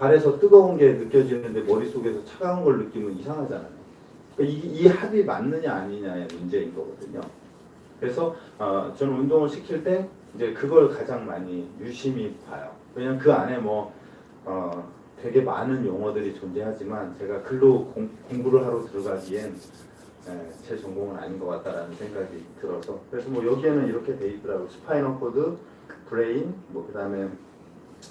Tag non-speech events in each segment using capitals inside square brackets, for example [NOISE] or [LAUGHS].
발에서 뜨거운 게 느껴지는데 머릿속에서 차가운 걸 느끼면 이상하잖아요. 그러니까 이, 이 합이 맞느냐 아니냐의 문제인 거거든요. 그래서 어, 저는 운동을 시킬 때 이제 그걸 가장 많이 유심히 봐요. 왜냐면 그 안에 뭐 어, 되게 많은 용어들이 존재하지만 제가 글로 공, 공부를 하러 들어가기엔 예, 제 전공은 아닌 것 같다라는 생각이 들어서 그래서 뭐 여기에는 이렇게 돼 있더라고 요 스파이널 코드, 브레인, 뭐 그다음에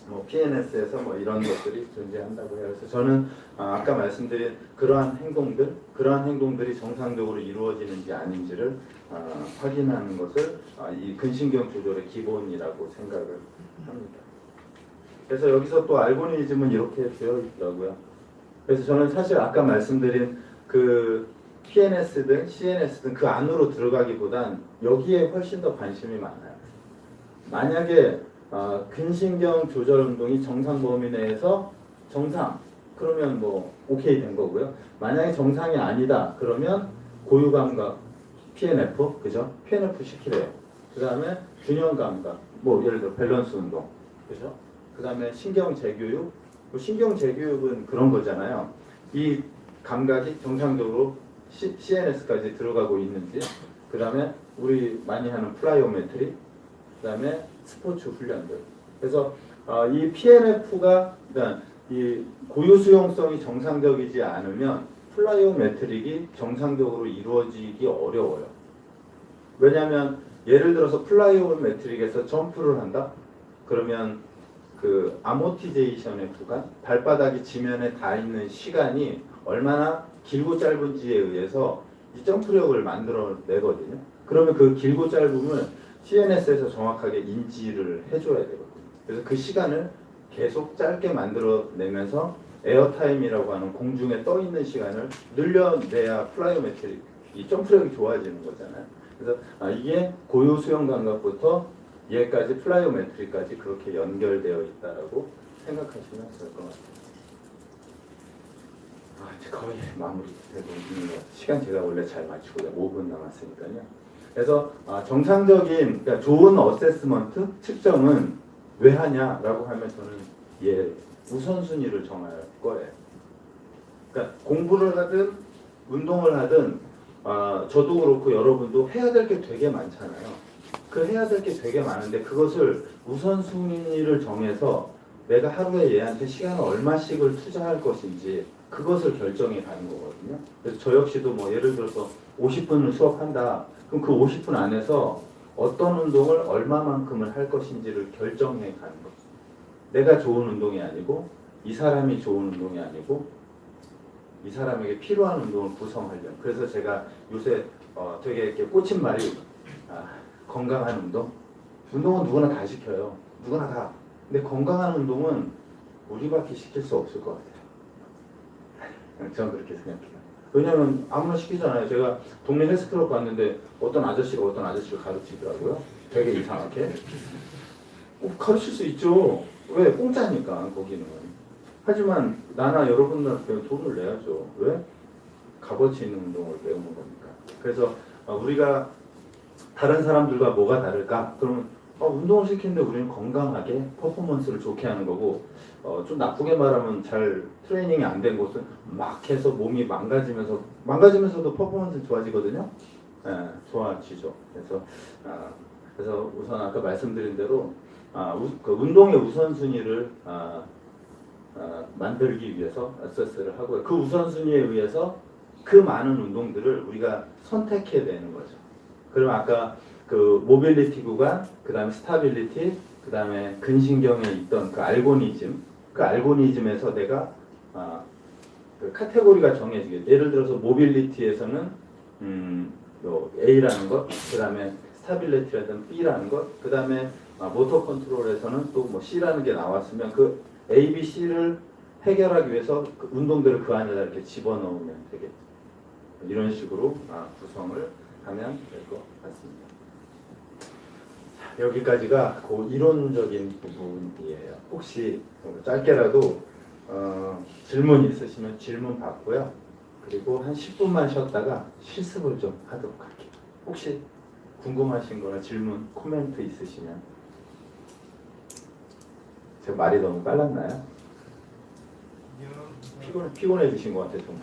뭐 PNS에서 뭐 이런 것들이 존재한다고 해요. 그래서 저는 아, 아까 말씀드린 그러한 행동들, 그러한 행동들이 정상적으로 이루어지는지 아닌지를 아, 확인하는 것을 아, 이 근신경 조절의 기본이라고 생각을 합니다. 그래서 여기서 또 알고리즘은 이렇게 되어 있더라고요. 그래서 저는 사실 아까 말씀드린 그 PNS든 CNS든 그 안으로 들어가기보단 여기에 훨씬 더 관심이 많아요. 만약에 어, 근신경 조절 운동이 정상 범위 내에서 정상 그러면 뭐 오케이 된 거고요. 만약에 정상이 아니다 그러면 고유 감각 PNF 그죠? PNF 시키래요. 그 다음에 균형 감각 뭐 예를 들어 밸런스 운동 그죠? 그 다음에 신경 재교육 뭐 신경 재교육은 그런 거잖아요. 이 감각이 정상적으로 C, CNS까지 들어가고 있는지 그 다음에 우리 많이 하는 플라이오메트리 그 다음에 스포츠 훈련들. 그래서 어, 이 PNF가 그러니까 이 고유 수용성이 정상적이지 않으면 플라이오메트릭이 정상적으로 이루어지기 어려워요. 왜냐하면 예를 들어서 플라이오메트릭에서 점프를 한다. 그러면 그 아모티제이션의 구간, 발바닥이 지면에 닿아 있는 시간이 얼마나 길고 짧은지에 의해서 이 점프력을 만들어 내거든요. 그러면 그 길고 짧음을 CNS에서 정확하게 인지를 해줘야 되거든요. 그래서 그 시간을 계속 짧게 만들어내면서 에어타임이라고 하는 공중에 떠 있는 시간을 늘려내야 플라이오메트릭 이 점프력이 좋아지는 거잖아요. 그래서 아, 이게 고유 수영 감각부터 얘까지 플라이오메트리까지 그렇게 연결되어 있다라고 생각하시면 될 것 같아요. 아, 이제 거의 마무리 되고 있는 것 같아요. 시간 제가 원래 잘 맞추고요. 5분 남았으니까요. 그래서 아, 정상적인 그러니까 좋은 어세스먼트 측정은 왜 하냐라고 하면 저는 예 우선순위를 정할 거예요. 그러니까 공부를 하든 운동을 하든 아, 저도 그렇고 여러분도 해야 될 게 되게 많잖아요. 그 해야 될 게 되게 많은데 그것을 우선순위를 정해서 내가 하루에 얘한테 시간을 얼마씩을 투자할 것인지 그것을 결정해 가는 거거든요. 그래서 저 역시도 뭐 예를 들어서 50분을 수업한다. 그럼 그 50분 안에서 어떤 운동을 얼마만큼을 할 것인지를 결정해 가는 거. 내가 좋은 운동이 아니고 이 사람이 좋은 운동이 아니고 이 사람에게 필요한 운동을 구성하려면. 그래서 제가 요새 어, 되게 이렇게 꽂힌 말이 아, 건강한 운동? 운동은 누구나 다 시켜요. 누구나 다. 근데 건강한 운동은 우리밖에 시킬 수 없을 것 같아요. [LAUGHS] 저는 그렇게 생각해요 왜냐면 아무나 시키잖아요 제가 동네 헬스클럽 갔는데 어떤 아저씨가 어떤 아저씨를 가르치더라고요 되게 이상하게 어, 가르칠 수 있죠 왜 공짜니까 거기는 하지만 나나 여러분들한테 돈을 내야죠. 왜? 값어치 있는 운동을 배우는 거니까. 그래서 어, 우리가 다른 사람들과 뭐가 다를까? 그러면 어, 운동을 시키는데 우리는 건강하게 퍼포먼스를 좋게 하는 거고 어, 좀 나쁘게 말하면 잘 트레이닝이 안 된 곳은 막 해서 몸이 망가지면서 망가지면서도 퍼포먼스 좋아지거든요. 예, 좋아지죠. 그래서 아, 그래서 우선 아까 말씀드린 대로 아, 우, 그 운동의 우선순위를 아, 아, 만들기 위해서 어세스를 하고요. 그 우선순위에 의해서 그 많은 운동들을 우리가 선택해야 되는 거죠. 그럼 아까 그 모빌리티 구간, 그 다음에 스타빌리티, 그 다음에 근신경에 있던 그 알고니즘, 그 알고니즘에서 내가 아, 그 카테고리가 정해지게 예를 들어서 모빌리티에서는 음, 요 A라는 것, 그 다음에 스타빌리티라든 B라는 것, 그 다음에 아, 모터 컨트롤에서는 또 뭐 C라는 게 나왔으면 그 A, B, C를 해결하기 위해서 그 운동들을 그 안에다 이렇게 집어넣으면 되겠죠. 이런 식으로 아, 구성을 하면 될 것 같습니다. 자, 여기까지가 그 이론적인 부분이에요. 혹시 뭐 짧게라도 어, 질문 있으시면 질문 받고요. 그리고 한 10분만 쉬었다가 실습을 좀 하도록 할게요. 혹시 궁금하신 거나 질문, 코멘트 있으시면 제 말이 너무 빨랐나요? 피곤해 피곤해지신 것 같아 좀.